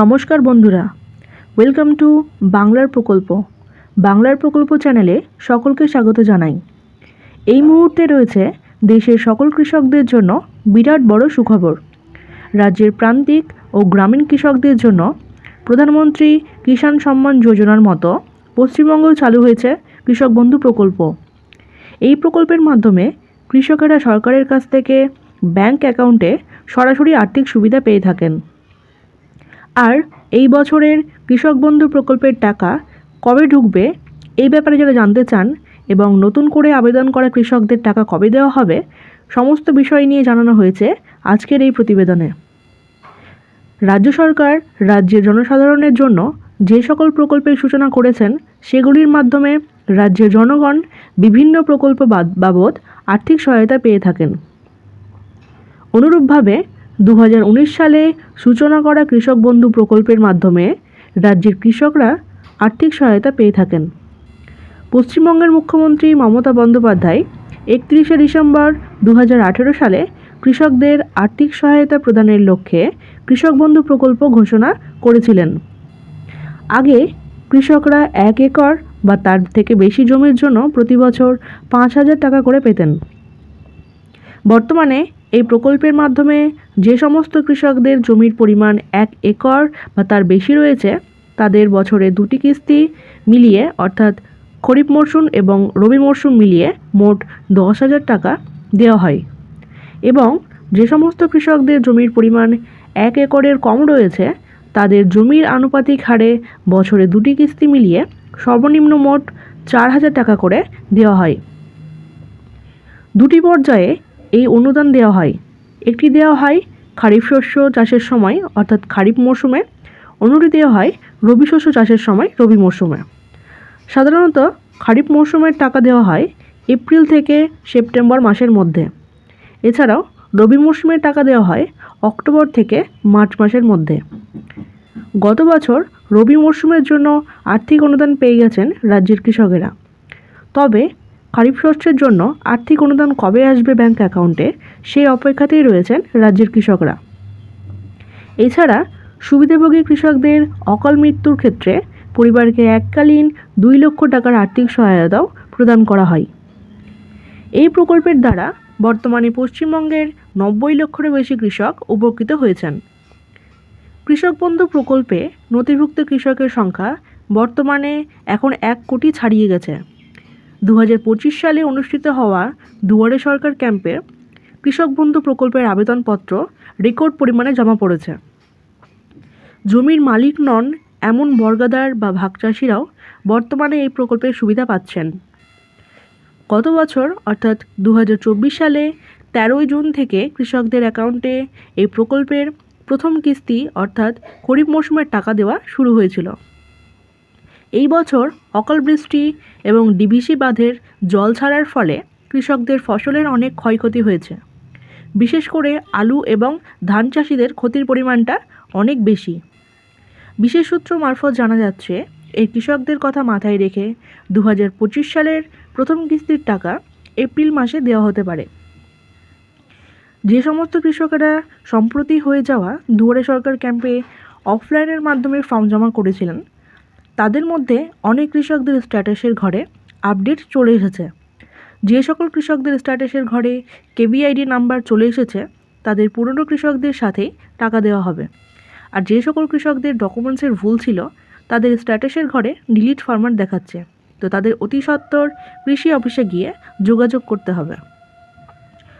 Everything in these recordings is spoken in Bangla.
নমস্কার বন্ধুরা। ওয়েলকাম টু বাংলার প্রকল্প। বাংলার প্রকল্প চ্যানেলে সকলকে স্বাগত জানাই। এই মুহূর্তে রয়েছে দেশের সকল কৃষকদের জন্য বিরাট বড় সুখবর। রাজ্যের প্রান্তিক ও গ্রামীণ কৃষকদের জন্য প্রধানমন্ত্রী কিষাণ সম্মান যোজনার মতো পশ্চিমবঙ্গেও চালু হয়েছে কৃষক বন্ধু প্রকল্প। এই প্রকল্পের মাধ্যমে কৃষকেরা সরকারের কাছ থেকে ব্যাংক অ্যাকাউন্টে সরাসরি আর্থিক সুবিধা পেয়ে থাকেন। আর এই বছরের কৃষক বন্ধু প্রকল্পের টাকা কবে ঢুকবে, এই ব্যাপারে যারা জানতে চান এবং নতুন করে আবেদন করা কৃষকদের টাকা কবে দেওয়া হবে, সমস্ত বিষয় নিয়ে জানানো হয়েছে আজকের এই প্রতিবেদনে। রাজ্য সরকার রাজ্যের জনসাধারণের জন্য যে সকল প্রকল্পের সূচনা করেছেন, সেগুলির মাধ্যমে রাজ্যের জনগণ বিভিন্ন প্রকল্প বাদ- বাবদ আর্থিক সহায়তা পেয়ে থাকেন। অনুরূপভাবে দু হাজার উনিশ সালে সূচনা করা কৃষক বন্ধু প্রকল্পের মাধ্যমে রাজ্যের কৃষকরা আর্থিক সহায়তা পেয়ে থাকেন। পশ্চিমবঙ্গের মুখ্যমন্ত্রী মমতা বন্দ্যোপাধ্যায় একত্রিশে ডিসেম্বর দু হাজার আঠেরো সালে কৃষকদের আর্থিক সহায়তা প্রদানের লক্ষ্যে কৃষক বন্ধু প্রকল্প ঘোষণা করেছিলেন। আগে কৃষকরা এক একর বা তার থেকে বেশি জমির জন্য প্রতি বছর পাঁচ হাজার টাকা করে পেতেন। বর্তমানে এই প্রকল্পের মাধ্যমে যে সমস্ত কৃষকদের জমির পরিমাণ এক একর বা তার বেশি রয়েছে, তাদের বছরে দুটি কিস্তি মিলিয়ে, অর্থাৎ খরিফ মরশুম এবং রবি মরশুম মিলিয়ে মোট দশ হাজার টাকা দেওয়া হয়। এবং যে সমস্ত কৃষকদের জমির পরিমাণ এক একরের কম রয়েছে, তাদের জমির আনুপাতিক হারে বছরে দুটি কিস্তি মিলিয়ে সর্বনিম্ন মোট চার হাজার টাকা করে দেওয়া হয়। দুটি পর্যায়ে এই অনুদান দেওয়া হয়। একটি দেওয়া হয় খারিফ শস্য চাষের সময়, অর্থাৎ খারিফ মরশুমে। অন্যটি দেওয়া হয় রবি শস্য চাষের সময়, রবি মরশুমে। সাধারণত খারিফ মরশুমের টাকা দেওয়া হয় এপ্রিল থেকে সেপ্টেম্বর মাসের মধ্যে। এছাড়াও রবি মরশুমের টাকা দেওয়া হয় অক্টোবর থেকে মার্চ মাসের মধ্যে। গত বছর রবি মরশুমের জন্য আর্থিক অনুদান পেয়ে গেছেন রাজ্যের কৃষকেরা। তবে খারিফ শস্যের জন্য আর্থিক অনুদান কবে আসবে ব্যাংক অ্যাকাউন্টে সেই অপেক্ষাতেই রয়েছেন রাজ্যের কৃষকরা। এছাড়া সুবিধাভোগী কৃষকদের অকাল মৃত্যুর ক্ষেত্রে পরিবারকে এককালীন দুই লক্ষ টাকার আর্থিক সহায়তাও প্রদান করা হয়। এই প্রকল্পের দ্বারা বর্তমানে পশ্চিমবঙ্গের নব্বই লক্ষেরও বেশি কৃষক উপকৃত হয়েছেন। কৃষক বন্ধু প্রকল্পে নথিভুক্ত কৃষকের সংখ্যা বর্তমানে এখন এক কোটি ছাড়িয়ে গেছে। দু সালে অনুষ্ঠিত হওয়া দুয়ারে সরকার ক্যাম্পে কৃষক বন্ধু প্রকল্পের আবেদনপত্র রেকর্ড পরিমাণে জমা পড়েছে। জমির মালিক নন এমন বর্গাদার বা ভাগচাষিরাও বর্তমানে এই প্রকল্পের সুবিধা পাচ্ছেন। গত বছর, অর্থাৎ দু হাজার চব্বিশ সালে তেরোই জুন থেকে কৃষকদের অ্যাকাউন্টে এই প্রকল্পের প্রথম কিস্তি, অর্থাৎ খরিফ মৌসুমের টাকা দেওয়া শুরু হয়েছিল। এই বছর অকাল বৃষ্টি এবং ডিভিসি বাঁধের জল ছাড়ার ফলে কৃষকদের ফসলের অনেক ক্ষয়ক্ষতি হয়েছে। বিশেষ করে আলু এবং ধান চাষিদের ক্ষতির পরিমাণটা অনেক বেশি। বিশেষ সূত্র মারফত জানা যাচ্ছে, এই কৃষকদের কথা মাথায় রেখে দু হাজার পঁচিশ সালের প্রথম কিস্তির টাকা এপ্রিল মাসে দেওয়া হতে পারে। যে সমস্ত কৃষকেরা সম্প্রতি হয়ে যাওয়া দুয়ারে সরকার ক্যাম্পে অফলাইনের মাধ্যমে ফর্ম জমা করেছিলেন তাদের মধ্যে অনেক কৃষকদের স্ট্যাটাসের ঘরে আপডেট চলে এসেছে। যে সকল কৃষকদের স্ট্যাটাসের ঘরে কেবিআইডি নাম্বার চলে এসেছে, তাদের পুরনো কৃষকদের সাথেই টাকা দেওয়া হবে। আর যে সকল কৃষকদের ডকুমেন্টসের ভুল ছিল, তাদের স্ট্যাটাসের ঘরে ডিলিট ফরম্যাট দেখাচ্ছে। তো তাদের অতি সত্বর কৃষি অফিসে গিয়ে যোগাযোগ করতে হবে।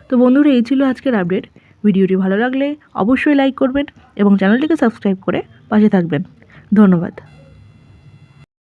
তো বন্ধুরা, এই ছিল আজকের আপডেট। ভিডিওটি ভালো লাগলে অবশ্যই লাইক করবেন এবং চ্যানেলটিকে সাবস্ক্রাইব করে পাশে থাকবেন। ধন্যবাদ।